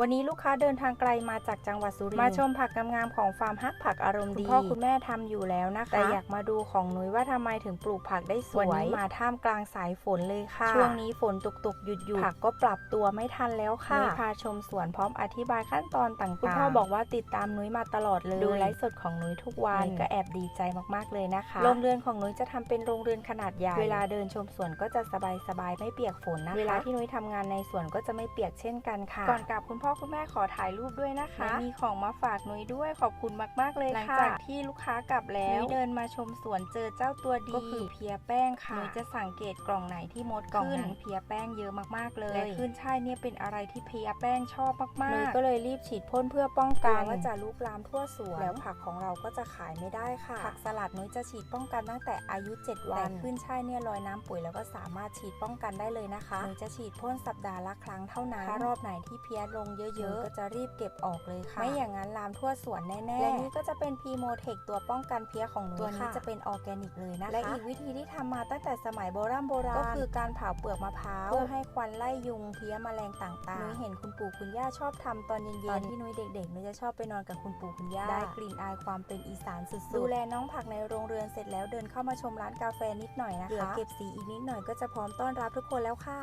วันนี้ลูกค้าเดินทางไกลมาจากจังหวัดสุรินทร์มาชมผักงามๆของฟาร์มฮักผักอารมณ์ดีคุณพ่อคุณแม่ทำอยู่แล้วนะคะแต่อยากมาดูของนุ้ยว่าทำไมถึงปลูกผักได้สวยวันนี้มาท่ามกลางสายฝนเลยค่ะ ช่วงนี้ฝนตกตกๆหยุดหยุดผักก็ปรับตัวไม่ทันแล้วค่ะนุ้ยพาชมสวนพร้อมอธิบายขั้นตอนต่างๆคุณพ่อบอกว่าติดตามนุ้ยมาตลอดเลยดูไลฟ์สดของนุ้ยทุกวันก็แอบดีใจมากๆเลยนะคะโรงเรือนของนุ้ยจะทำเป็นโรงเรือนขนาดใหญ่เวลาเดินชมสวนก็จะสบายๆไม่เปียกฝนนะคะเวลาที่นุ้ยทำงานในสวนก็จะไม่เปียกเช่นกันค่ะก่อนกลับคุณพ่อคุณแม่ขอถ่ายรูปด้วยนะคะ มีของมาฝากนุ้ยด้วยขอบคุณมากๆเลยค่ะ หลังจากที่ลูกค้ากลับแล้วนุ้ยเดินมาชมสวนเจอเจ้าตัวดีก็คือเพียแป้งค่ะนุ้ยจะสังเกตกล่องไหนที่มดกล่องนั้นเพียแป้งเยอะมากๆเลยและขึ้นช่ายเนี่ยเป็นอะไรที่เพียแป้งชอบมากๆนุ้ยก็เลยรีบฉีดพ่นเพื่อป้องกันว่าจะลุกลามทั่วสวนแล้วผักของเราก็จะขายไม่ได้ค่ะผักสลัดนุ้ยจะฉีดป้องกันตั้งแต่อายุ 7 วันแต่ขึ้นช่ายเนี่ยลอยน้ำปุ๋ยแล้วก็สามารถฉีดป้องกันได้เลยนะคะนุ้ยจะฉีดพ่นสัปดาห์ละครั้งเท่านั้นถ้ารอบไหนที่เพี้ยลงเยอะๆ ก็จะรีบเก็บออกเลยค่ะ ไม่อย่างนั้นลามทั่วสวนแน่ๆ และนี่ก็จะเป็นพีโมเทคตัวป้องกันเพี้ยของหนูตัวนี้จะเป็นออร์แกนิกเลยนะคะ และอีกวิธีที่ทำมาตั้งแต่สมัยโบราณโบราณก็คือการเผาเปลือกมะพร้าวเพื่อให้ควันไล่ยุงเพี้ยแมลงต่างๆนุ้ยเห็นคุณปู่คุณย่าชอบทำตอนเย็นๆตอนที่นุ้ยเด็กๆนุ้ยจะชอบไปนอนกับคุณปู่คุณย่าได้กลิ่นอายความเป็นอีสานสุดๆดูแลน้องผักในโรงเรือนเสร็จแล้วเดินเข้ามาชมร้านกาแฟนิดหน่อยนะคะเหลือเก็บสีอีกนิดหน่อยก็จะพร้อมต้อนรับทุกคนแล้วค่ะ